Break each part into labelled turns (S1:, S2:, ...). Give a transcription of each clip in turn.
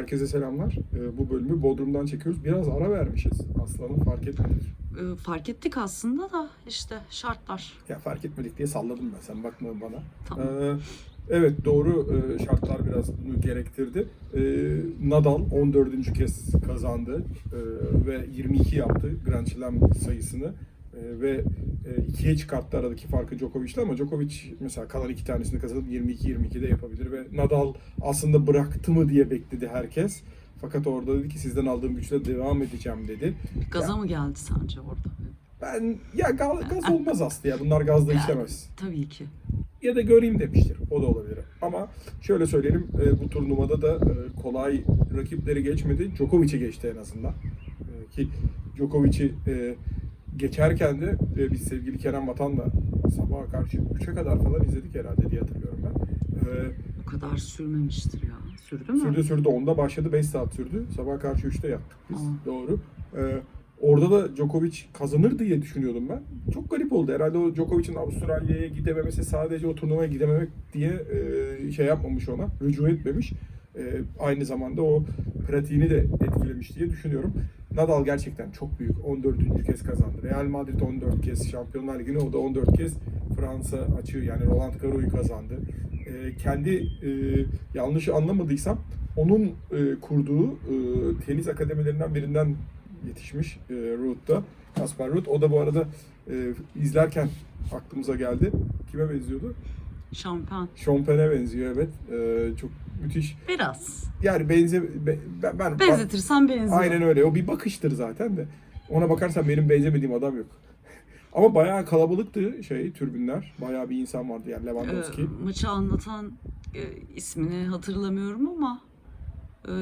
S1: Herkese selamlar. Ee, bu bölümü Bodrum'dan çekiyoruz. Biraz ara vermişiz. Aslanım fark etmedik.
S2: Ee, fark ettik aslında da işte şartlar.
S1: Ya fark etmedik diye salladım ben. Sen bakma bana.
S2: Tamam.
S1: Ee, evet doğru e, şartlar biraz bunu gerektirdi. Ee, Nadal 14. kez kazandı Ee, ve 22 yaptı Grand Slam sayısını. Ee, ve e, ikiye çıkarttı aradaki farkı Djokovic'le ama Djokovic mesela kalan iki tanesini kazanıp 22-22'de yapabilir ve Nadal aslında bıraktı mı diye bekledi herkes. Fakat orada dedi ki sizden aldığım güçle devam edeceğim dedi.
S2: Gaza mı geldi sence orada?
S1: Ben ya gaz, gaz olmaz aslında ya bunlar gazla işlemez.
S2: Tabii ki.
S1: Ya da göreyim demiştir. O da olabilir. Ama şöyle söyleyelim e, bu turnuvada da e, kolay rakipleri geçmedi. Djokovic'i geçti en azından. Ki Djokovic'i geçerken de e, biz sevgili Kerem Vatan'la sabaha karşı 3'e kadar falan izledik herhalde diye hatırlıyorum ben. E,
S2: O kadar sürmemiştir ya. Sürdü mü?
S1: sürdü sürdü. Onda başladı 5 saat sürdü. Sabaha karşı 3'te yattık biz.
S2: Aa.
S1: Doğru. E, orada da Djokovic kazanır diye düşünüyordum ben. Çok garip oldu. Herhalde o Djokovic'in Avustralya'ya gidememesi sadece o turnuvaya gidememek diye e, şey yapmamış ona. Rücu etmemiş. E, aynı zamanda o pratiğini de etkilemiş diye düşünüyorum. Nadal gerçekten çok büyük. 14. kez kazandı. Real Madrid 14 kez Şampiyonlar Ligi'ni o da 14 kez Fransa açığı yani Roland Garros'u kazandı. E, kendi e, yanlış anlamadıysam onun e, kurduğu e, tenis akademilerinden birinden yetişmiş e, Ruud'da. Kasper Ruud. O da bu arada e, izlerken aklımıza geldi. Kime benziyordu?
S2: Şampiyon.
S1: Chopin'e benziyor evet. E, çok müthiş.
S2: Biraz.
S1: Yani benze be- ben, ben
S2: Benzetirsen benziyor.
S1: Aynen öyle. O bir bakıştır zaten de. Ona bakarsan benim benzemediğim adam yok. Ama bayağı kalabalıktı şey türbünler. Bayağı bir insan vardı yani
S2: Ee,
S1: Lewandowski.
S2: maçı anlatan e, ismini hatırlamıyorum ama e,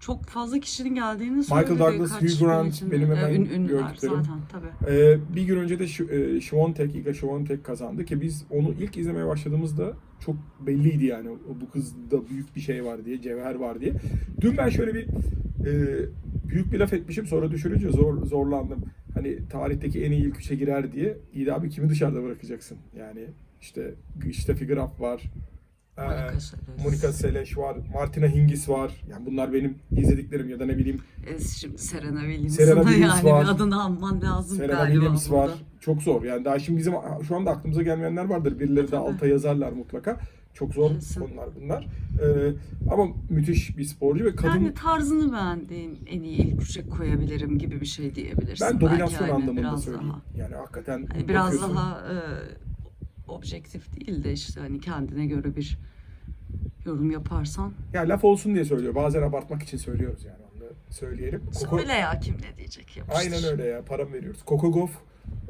S2: çok fazla kişinin geldiğini
S1: Michael
S2: söyledi.
S1: Douglas,
S2: Kaç
S1: Hugh Grant
S2: içinde.
S1: benim hemen
S2: Ee, ün- ünlüler
S1: gördüklerim.
S2: zaten tabii.
S1: Ee, bir gün önce de şu, e, Şivontek, Iga Şivontek kazandı ki biz onu ilk izlemeye başladığımızda çok belliydi yani bu kızda büyük bir şey var diye, cevher var diye. Dün ben şöyle bir e, büyük bir laf etmişim sonra düşürünce zor zorlandım. Hani tarihteki en iyi ilk üçe girer diye. İyi de abi kimi dışarıda bırakacaksın? Yani işte Steffi Graf var.
S2: Monica Seles.
S1: Monica Seles var, Martina Hingis var. Yani bunlar benim izlediklerim ya da ne bileyim
S2: E, şimdi Serena Williams'ın
S1: Serena Williams
S2: yani
S1: var.
S2: bir adını alman lazım
S1: Serena
S2: galiba
S1: Williams var.
S2: burada.
S1: Çok zor. Yani daha şimdi bizim şu anda aklımıza gelmeyenler vardır. Birileri de alta yazarlar mutlaka. Çok zor
S2: Kesin.
S1: konular bunlar. Ee, ama müthiş bir sporcu ve kadın
S2: Yani tarzını beğendiğim en iyi ilk üçe koyabilirim gibi bir şey diyebilirsin.
S1: ben
S2: belki
S1: dominasyon
S2: yani
S1: anlamında
S2: biraz
S1: söyleyeyim.
S2: Daha.
S1: Yani hakikaten
S2: Hani biraz
S1: bakıyorsun,
S2: daha e, objektif değil de işte hani kendine göre bir yorum yaparsan.
S1: ya laf olsun diye söylüyor. Bazen abartmak için söylüyoruz yani onu da söyleyelim. Coco-
S2: Söyle ya kim ne diyecek yapıştır.
S1: Aynen öyle ya. Para mı veriyoruz? Gauff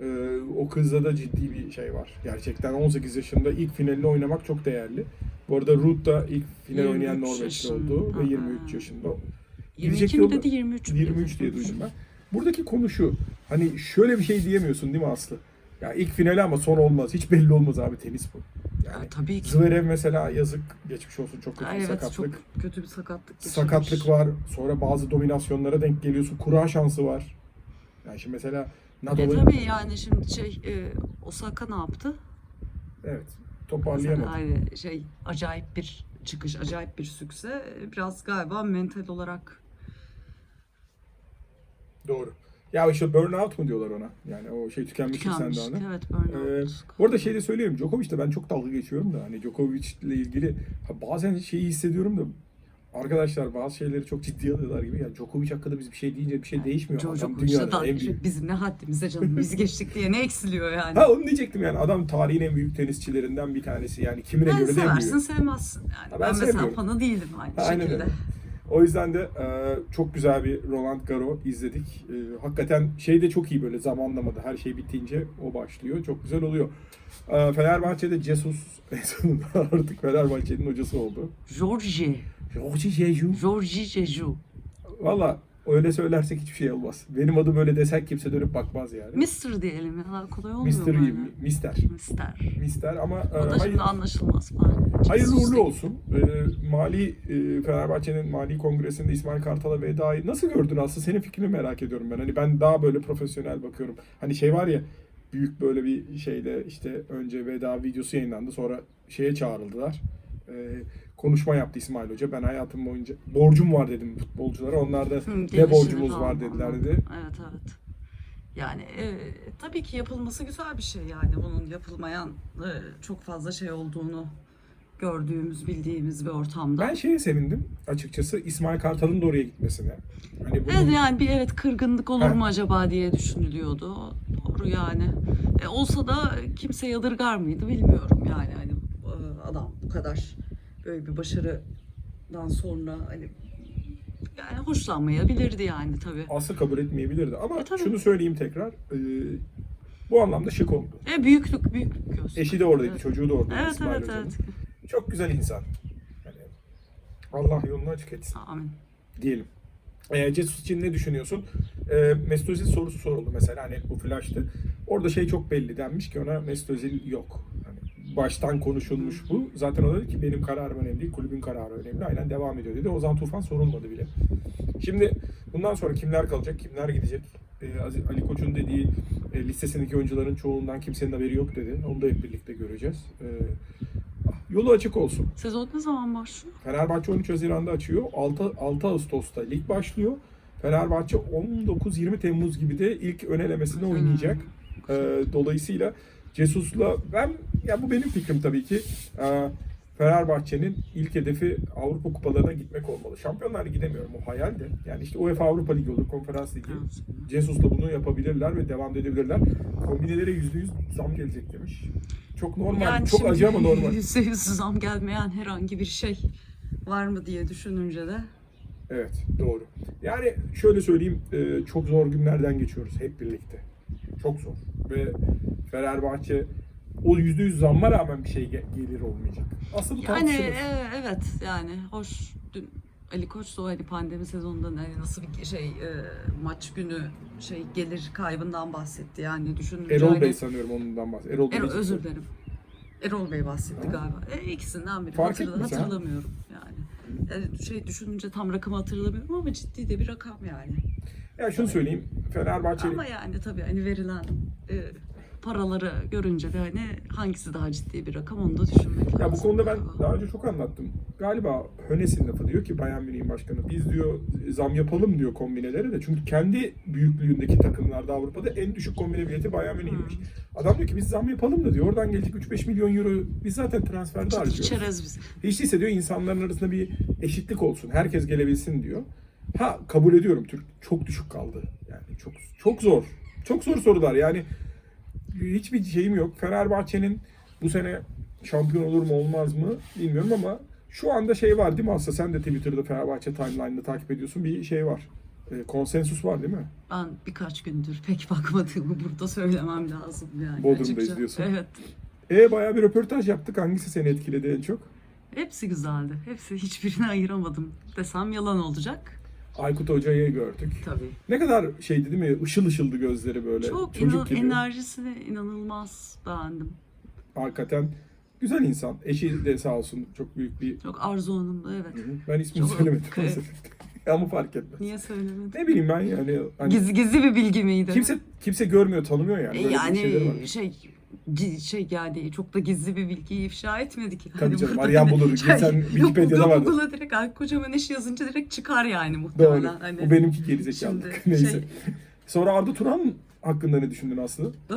S1: e, o kızda da ciddi bir şey var. Gerçekten 18 yaşında ilk finalini oynamak çok değerli. Bu arada Ruud da ilk final
S2: 23
S1: oynayan Norveçli oldu ve
S2: Aha.
S1: 23 yaşında.
S2: 22 mi dedi 23 mü
S1: 23
S2: dedi?
S1: diye duydum ben. Buradaki konu şu. Hani şöyle bir şey diyemiyorsun değil mi Aslı? Ya ilk finali ama son olmaz. Hiç belli olmaz abi tenis bu.
S2: Ya,
S1: Yani
S2: tabii ki.
S1: Zverev mesela yazık geçmiş olsun çok kötü
S2: Ay,
S1: bir
S2: evet
S1: sakatlık.
S2: çok kötü bir sakatlık geçirmiş.
S1: Sakatlık var. Sonra bazı dominasyonlara denk geliyorsun. Kura şansı var. Yani şimdi mesela
S2: E
S1: Nadal'ın
S2: tabii yani şimdi şey e, Osaka ne yaptı?
S1: evet toparlayamadı.
S2: aynı şey acayip bir çıkış, acayip bir sükse. E, Biraz galiba mental olarak
S1: Doğru. Ya işte burnout mu diyorlar ona? Yani o şey tükenmişlik
S2: tükenmiş.
S1: sendromu.
S2: Evet
S1: Ee,
S2: burnout.
S1: bu arada şey de söyleyeyim. Djokovic'te ben çok dalga geçiyorum da hani Djokovic ile ilgili ha, bazen şeyi hissediyorum da arkadaşlar bazı şeyleri çok ciddiye alıyorlar gibi. Ya Djokovic hakkında biz bir şey deyince bir şey değişmiyor.
S2: Çok
S1: Adam
S2: çok
S1: dünyanın en büyük.
S2: Bizim ne haddimize canım biz geçtik diye ne eksiliyor yani.
S1: Ha onu diyecektim yani. Adam tarihin en büyük tenisçilerinden bir tanesi. Yani kimine
S2: ben
S1: göre de en
S2: seversin
S1: büyük.
S2: sevmezsin yani.
S1: ben
S2: ben, mesela
S1: sevmiyorum.
S2: fanı değilim aynı
S1: Aynen
S2: şekilde.
S1: öyle. O yüzden de e, çok güzel bir Roland Garros izledik. E, hakikaten şey de çok iyi böyle zamanlamada her şey bittiğince o başlıyor. Çok güzel oluyor. E, Fenerbahçe'de Jesus en sonunda artık Fenerbahçe'nin hocası oldu.
S2: Georgie.
S1: Jorge Jesus.
S2: Georgie Jeju.
S1: Valla öyle söylersek hiçbir şey olmaz. Benim adım öyle desek kimse dönüp bakmaz yani.
S2: Mr diyelim ya kolay olmuyor
S1: Mister
S2: yani?
S1: Mister.
S2: Mister.
S1: Mister ama e,
S2: O da
S1: hayır-
S2: şimdi anlaşılmaz falan.
S1: Hayırlı uğurlu olsun. Ee, Mali e, Fenerbahçe'nin Mali Kongresi'nde İsmail Kartal'a vedayı nasıl gördün aslında? Senin fikrini merak ediyorum ben. Hani ben daha böyle profesyonel bakıyorum. Hani şey var ya büyük böyle bir şeyde işte önce veda videosu yayınlandı sonra şeye çağrıldılar. Ee, konuşma yaptı İsmail Hoca. Ben hayatım boyunca borcum var dedim futbolculara. Onlar da
S2: Hı,
S1: ne borcumuz var dediler
S2: anladım.
S1: dedi.
S2: Evet evet. Yani e, tabii ki yapılması güzel bir şey yani bunun yapılmayan e, çok fazla şey olduğunu gördüğümüz, bildiğimiz bir ortamda.
S1: Ben şeye sevindim açıkçası İsmail Kartal'ın da oraya gitmesine. Hani bunun-
S2: Evet yani bir evet kırgınlık olur
S1: Ha.
S2: mu acaba diye düşünülüyordu. Doğru yani. E, olsa da kimse yadırgar mıydı bilmiyorum yani hani e, adam bu kadar böyle bir başarıdan sonra hani yani hoşlanmayabilirdi yani tabii.
S1: aslı kabul etmeyebilirdi. Ama
S2: E, tabii.
S1: şunu söyleyeyim tekrar. e, bu anlamda şık oldu.
S2: E büyüklük büyüklük gösterdi.
S1: Eşi de oradaydı,
S2: Evet.
S1: çocuğu da oradaydı
S2: Evet
S1: İsmail
S2: evet
S1: Hoca'nın.
S2: evet.
S1: Çok güzel insan. Yani Allah yolunu açık etsin
S2: Amin.
S1: diyelim. E, Jesus için ne düşünüyorsun? E, Mesut Özil sorusu soruldu mesela hani bu flash'tı. Orada şey çok belli denmiş ki ona Mesut Özil yok. Baştan konuşulmuş bu. Zaten o dedi ki benim kararım önemli değil, kulübün kararı önemli. Aynen devam ediyor dedi. Ozan Tufan sorulmadı bile. Şimdi bundan sonra kimler kalacak, kimler gidecek? Ee, Ali Koç'un dediği e, listesindeki oyuncuların çoğundan kimsenin haberi yok dedi. Onu da hep birlikte göreceğiz. Ee, yolu açık olsun.
S2: Sezon ne zaman başlıyor?
S1: Fenerbahçe 13 Haziran'da açıyor. 6, 6 Ağustos'ta lig başlıyor. Fenerbahçe 19-20 Temmuz gibi de ilk ön elemesinde oynayacak. Ee, dolayısıyla Cesus'la ben ya bu benim fikrim tabii ki. Ee, Fenerbahçe'nin ilk hedefi Avrupa kupalarına gitmek olmalı. Şampiyonlar Ligi gidemiyorum o hayal de. Yani işte UEFA Avrupa Ligi olur, Konferans Ligi. Cesus'la bunu yapabilirler ve devam edebilirler. Kombinelere %100 zam gelecek demiş. Çok normal, çok
S2: şimdi
S1: acı ama normal.
S2: yüzde yüz zam gelmeyen herhangi bir şey var mı diye düşününce de.
S1: Evet doğru. Yani şöyle söyleyeyim e, çok zor günlerden geçiyoruz hep birlikte. Çok zor. Ve Fenerbahçe o %100 zamma rağmen bir şey ge- gelir olmayacak. Bu
S2: Yani e, evet yani hoş dün Ali Koç da hani pandemi sezonunda hani nasıl bir şey e, maç günü şey gelir kaybından bahsetti yani düşününce
S1: Erol
S2: hani-
S1: Bey sanıyorum ondan bahsediyor. Erol Bey
S2: Erol,
S1: diyecektim.
S2: özür dilerim. Erol Bey bahsetti
S1: Ha.
S2: galiba. E, ikisinden biri
S1: Fark
S2: Hatırla-
S1: etmez ha.
S2: hatırlamıyorum yani. Yani şey düşününce tam rakamı hatırlamıyorum ama ciddi de bir rakam yani.
S1: Ya şunu söyleyeyim. Fenerbahçe
S2: Ama yani tabii hani verilen e, paraları görünce de hani hangisi daha ciddi bir rakam onu da düşünmek lazım.
S1: Ya bu konuda ben daha önce çok anlattım. Galiba Hönes'in lafı diyor ki Bayern Münih'in başkanı biz diyor zam yapalım diyor kombinelere de. Çünkü kendi büyüklüğündeki takımlarda Avrupa'da en düşük kombine bileti Bayern Münih'miş. Adam diyor ki biz zam yapalım da diyor. Oradan gelecek 3-5 milyon euro biz zaten transferde harcıyoruz.
S2: İçeriz biz.
S1: Hiç değilse diyor insanların arasında bir eşitlik olsun. Herkes gelebilsin diyor. Ha kabul ediyorum Türk çok düşük kaldı. Yani çok çok zor. Çok zor sorular. Yani hiçbir şeyim yok. Fenerbahçe'nin bu sene şampiyon olur mu olmaz mı bilmiyorum ama şu anda şey var değil mi aslında sen de Twitter'da Fenerbahçe timeline'ını takip ediyorsun bir şey var. E, konsensus var değil mi?
S2: Ben birkaç gündür pek bakmadığımı burada söylemem lazım yani.
S1: Bodrum'da
S2: açıkça.
S1: izliyorsun.
S2: Evet.
S1: E bayağı bir röportaj yaptık. Hangisi seni etkiledi en çok?
S2: Hepsi güzeldi. Hepsi hiçbirini ayıramadım desem yalan olacak.
S1: Aykut Hoca'yı gördük.
S2: Tabii.
S1: Ne kadar şeydi değil mi? Işıl ışıldı gözleri böyle.
S2: Çok
S1: Çocuk
S2: inan-
S1: gibi.
S2: enerjisini inanılmaz beğendim.
S1: Hakikaten güzel insan. Eşi de sağ olsun çok büyük bir...
S2: Çok Arzu Hanım da evet.
S1: Ben ismini
S2: Çok-
S1: söylemedim.
S2: Evet.
S1: Ama fark etmez.
S2: Niye söylemedin?
S1: Ne bileyim ben yani. Hani
S2: Gizli, gizli bir bilgi miydi?
S1: kimse kimse görmüyor, tanımıyor yani. Böyle bir şeyleri var.
S2: yani şey şey yani çok da gizli bir bilgiyi ifşa etmedik. Hani
S1: Tabii canım,
S2: burada
S1: arayan
S2: hani-
S1: bulur.
S2: Yok,
S1: Wikipedia'da vardır.
S2: Google'a direkt Ay kocaman eşi yazınca direkt çıkar yani
S1: Doğru.
S2: muhtemelen. Hani,
S1: Bu benimki gerizekalılık. Neyse.
S2: şey-
S1: Sonra Arda Turan hakkında ne düşündün Aslı?
S2: Ee,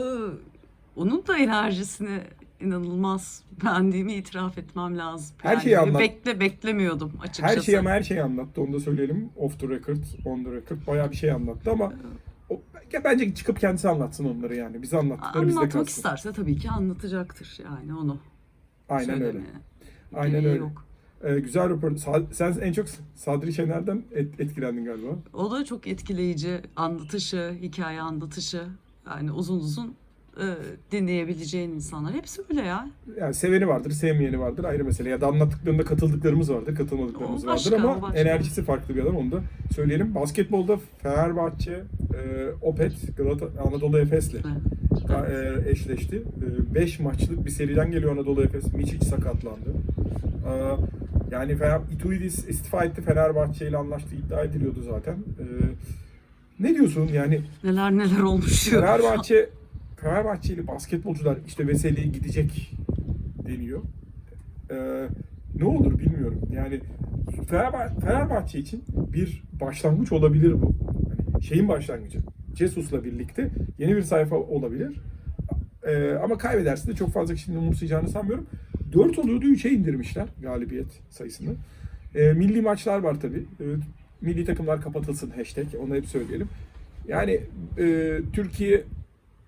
S2: onun da enerjisini inanılmaz beğendiğimi itiraf etmem lazım.
S1: Her şeyi anlat.
S2: Bekle beklemiyordum açıkçası.
S1: Her şeyi ama her şeyi anlattı. Onu da söyleyelim. Off the record, on the record. Bayağı bir şey anlattı ama o, ya bence çıkıp kendisi anlatsın onları yani. Bize anlattıkları bizde
S2: Anlatmak
S1: kalsın.
S2: isterse tabii ki anlatacaktır yani onu.
S1: Aynen öyle.
S2: söylemeye.
S1: Aynen
S2: Gereği
S1: öyle.
S2: Yok.
S1: Ee, güzel röportaj. Sen en çok Sadri Şener'den et- etkilendin galiba.
S2: O da çok etkileyici anlatışı, hikaye anlatışı. Yani uzun uzun e, dinleyebileceğin insanlar. Hepsi öyle ya.
S1: Yani seveni vardır, sevmeyeni vardır ayrı mesele. Ya da anlattıklarında katıldıklarımız vardır, katılmadıklarımız
S2: O başka,
S1: vardır ama
S2: o başka.
S1: enerjisi farklı bir adam onu da söyleyelim. Basketbolda Fenerbahçe, e, Opet, Galata, Anadolu Efes'le
S2: Evet.
S1: e, eşleşti. 5 maçlık bir seriden geliyor Anadolu Efes. Miçic sakatlandı. E, yani Fener, Ituidis istifa etti. Fenerbahçe ile anlaştı iddia ediliyordu zaten. E, ne diyorsun yani
S2: Neler neler olmuş.
S1: Fenerbahçe Fenerbahçeli basketbolcular işte Veseli gidecek deniyor. Ee, ne olur bilmiyorum. Yani Fenerbahçe, için bir başlangıç olabilir bu. Hani şeyin başlangıcı. Jesus'la birlikte yeni bir sayfa olabilir. Ee, ama kaybederse de çok fazla kişinin umursayacağını sanmıyorum. 4 oluyordu 3'e indirmişler galibiyet sayısını. Ee, milli maçlar var tabii. Ee, milli takımlar kapatılsın hashtag. Onu hep söyleyelim. Yani e, Türkiye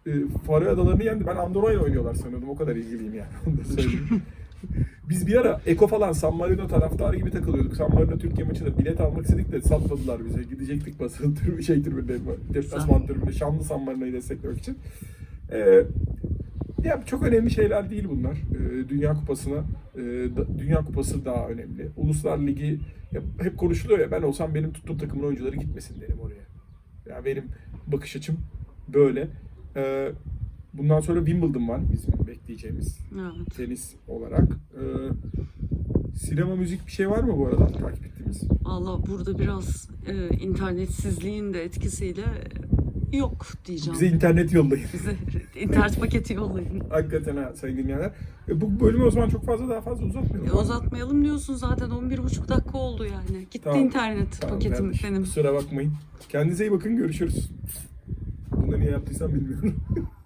S1: e, Faroe Adaları'nı yendi. Ben Andorra ile oynuyorlar sanıyordum. O kadar ilgiliyim yani. Onu da söyleyeyim. Biz bir ara Eko falan San Marino taraftarı gibi takılıyorduk. San Marino Türkiye maçına bilet almak istedik de satmadılar bize. Gidecektik basın tribü, şey tribünde, deplasman tribünde. Şanlı San Marino'yu desteklemek için. Ee, ya çok önemli şeyler değil bunlar. Ee, Dünya Kupası'na, e, Dünya Kupası daha önemli. Uluslar Ligi ya hep konuşuluyor ya ben olsam benim tuttuğum takımın oyuncuları gitmesin derim oraya. Ya benim bakış açım böyle. Ee, bundan sonra Wimbledon var bizim bekleyeceğimiz
S2: Evet.
S1: tenis olarak. Ee, sinema müzik bir şey var mı bu arada takip ettiğimiz?
S2: Valla burada biraz e, internetsizliğin de etkisiyle e, yok diyeceğim.
S1: Bize internet yollayın.
S2: Bize internet paketi yollayın.
S1: Hakikaten ha sayın dinleyenler. E, bu bölümü o zaman çok fazla daha fazla uzatmayalım.
S2: E, uzatmayalım diyorsun zaten 11,5 dakika oldu yani. Gitti
S1: Tamam.
S2: internet
S1: Tamam
S2: paketim benim.
S1: Kusura bakmayın. Kendinize iyi bakın görüşürüz. Niye yaptıysam bilmiyorum.